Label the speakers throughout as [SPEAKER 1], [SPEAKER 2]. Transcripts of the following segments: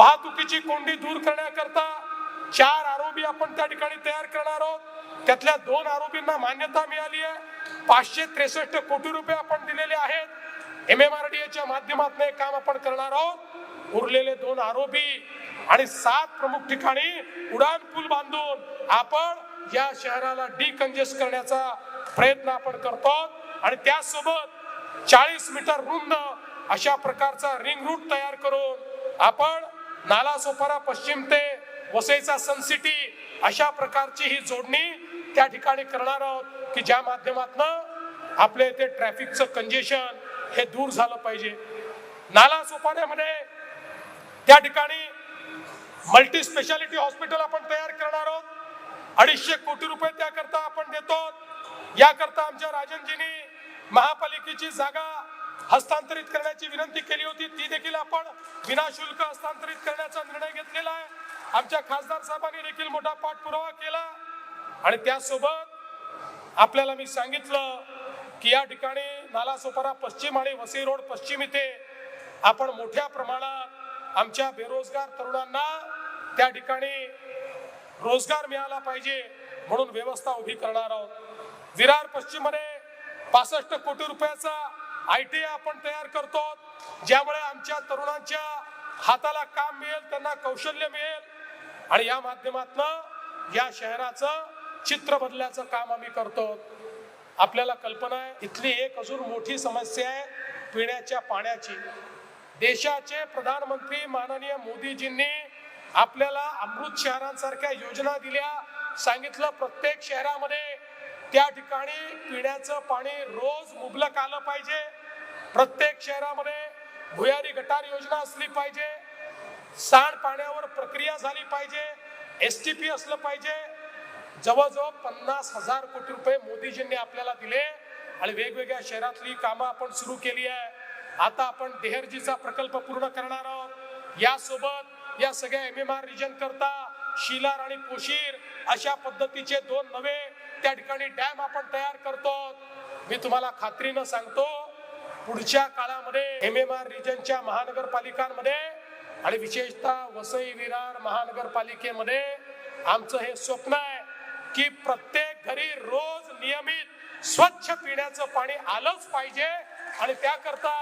[SPEAKER 1] वाहतुकीची कोंडी दूर करण्याकरता चार आरोपी आपण त्या ठिकाणी तयार करणार आहोत. त्यातल्या दोन आरोपींना मान्यता मिळाली आहे. पाचशे त्रेसष्ट कोटी रुपये आपण दिलेले आहेत. एम एम आर डी एच्या माध्यमातून हे काम आपण करणार आहोत. उरलेले दोन आरोपी आणि सात प्रमुख ठिकाणी उडान पूल बांधून आपण या शहराला डिकंजेस्ट करण्याचा प्रयत्न आपण करतो आणि त्यासोबत चाळीस मीटर रुंद अशा प्रकारचा रिंग रूट तयार करून आपण नालासोपारा पश्चिम ते वसईचा सन सिटी अशा प्रकारची ही जोडणी त्या ठिकाणी करणार आहोत की ज्या माध्यमातनं आपल्या इथे ट्रॅफिकचं कंजेशन हे दूर झालं पाहिजे. नाला सोपाऱ्यामध्ये त्या ठिकाणी मल्टी स्पेशालिटी हॉस्पिटल आपण तयार करणार आहोत. अडीचशे कोटी रुपये त्याकरता आपण देतो. याकरता आमच्या राजनजींनी महापालिकेची जागा हस्तांतरित करण्याची विनंती केली होती. ती देखील आपण विनाशुल्क हस्तांतरित करण्याचा निर्णय घेतलेला आहे. आमच्या खासदार साहेबांनी देखील मोठा पाठपुरावा केला. आणि त्यासोबत आपल्याला मी सांगितलं की या ठिकाणी नालासोपारा पश्चिम आणि वसई रोड पश्चिम इथे आपण मोठ्या प्रमाणात आमच्या बेरोजगार तरुणांना त्या ठिकाणी रोजगार मिळाला पाहिजे म्हणून व्यवस्था उभी करणार आहोत. विरार पश्चिममध्ये पासष्ट कोटी रुपयाचा आय टी आपण तयार करतो. ज्यामुळे आमच्या तरुणांच्या हाताला काम मिळेल त्यांना कौशल्य मिळेल. आणि या माध्यमातून या शहराचं चित्र बदलण्याचं काम आम्ही करतो. आपल्याला कल्पना आहे इथली एक अजून मोठी समस्या आहे पिण्याच्या पाण्याची. देशाचे प्रधानमंत्री माननीय मोदीजींनी आपल्याला अमृत शहरांसारख्या योजना दिल्या. सांगितलं प्रत्येक शहरामध्ये त्या ठिकाणी पिण्याचं पाणी रोज मुबलक आलं पाहिजे. प्रत्येक शहरामध्ये भुयारी गटार योजना असली पाहिजे सांड पाण्यावर प्रक्रिया झाली पाहिजे एस टी पी असलं पाहिजे. जवळजवळ पन्नास हजार कोटी रुपये मोदीजींनी आपल्याला दिले आणि वेगवेगळ्या शहरातली कामं आपण सुरू केली आहे. आता आपण देहरजीचा प्रकल्प पूर्ण करणार आहोत. यासोबत या सगळ्या एम एम आर रिजन करता शिलार आणि पोशीर अशा पद्धतीचे दोन नवे त्या ठिकाणी डॅम आपण तयार करतो. मी तुम्हाला खात्रीनं सांगतो पुढच्या काळामध्ये एम एम आर रिजनच्या महानगरपालिकांमध्ये आणि विशेषतः वसई विरार महानगरपालिकेमध्ये आमचं हे स्वप्न आहे की प्रत्येक घरी रोज नियमित स्वच्छ पिण्याचं पाणी आलंच पाहिजे आणि त्याकरता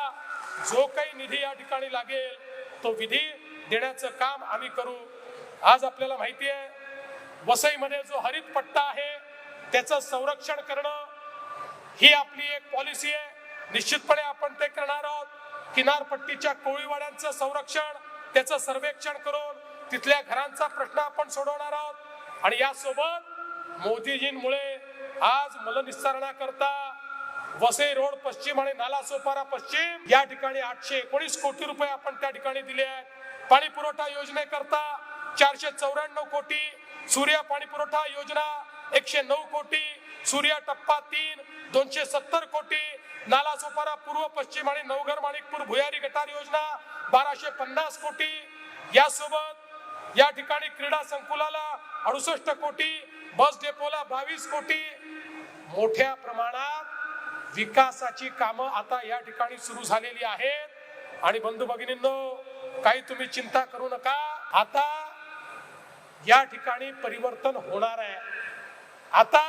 [SPEAKER 1] जो काही निधी या ठिकाणी लागेल तो विधी देण्याचं काम आम्ही करू. आज आपल्याला माहिती आहे वसईमध्ये जो हरित पट्टा आहे त्याचं संरक्षण करणं ही आपली एक पॉलिसी आहे. निश्चितपणे आपण ते करणार आहोत. किनारपट्टीच्या कोळीवाड्यांचं संरक्षण त्याचं सर्वेक्षण करून तिथल्या घरांचा प्रश्न आपण सोडवणार आहोत. आणि यासोबत मोदीजींमुळे आज मलनिस्सारणाकरता वसई रोड पश्चिम आणि नालासोपारा पश्चिम या ठिकाणी आठशे एकोणीस कोटी रुपये आपण त्या ठिकाणी दिले आहेत. पाणी पुरवठा योजनेकरता चारशे चौऱ्याण्णव कोटी सूर्य पाणी पुरवठा योजना एकशे नऊ कोटी सूर्य टप्पा तीन दोनशे सत्तर कोटी नालासोपारा पूर्व पश्चिम आणि नवघर माणिकपूर भुयारी गटार योजना बाराशे पन्नास कोटी. यासोबत या ठिकाणी क्रीडा संकुलाला अडुसष्ट कोटी बस डेपोला बावीस कोटी. मोठ्या प्रमाणात विकासाची कामं आता या ठिकाणी सुरू झालेली आहेत. आणि बंधू भगिनींनो काही तुम्ही चिंता करू नका. आता या ठिकाणी परिवर्तन होणार आहे. आता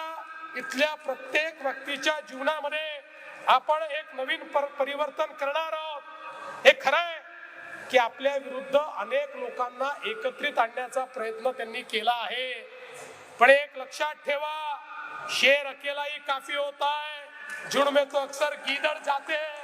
[SPEAKER 1] इथल्या प्रत्येक व्यक्तीच्या जीवनामध्ये आपण एक नवीन पर- परिवर्तन करणार आहोत. हे खरं आहे की आपल्या विरुद्ध अनेक लोकांना एकत्रित आणण्याचा प्रयत्न त्यांनी केला आहे. पण एक लक्षात ठेवा शेर अकेला ही काफी होता है झुंड में तो अक्सर गीदड़ जाते. हैं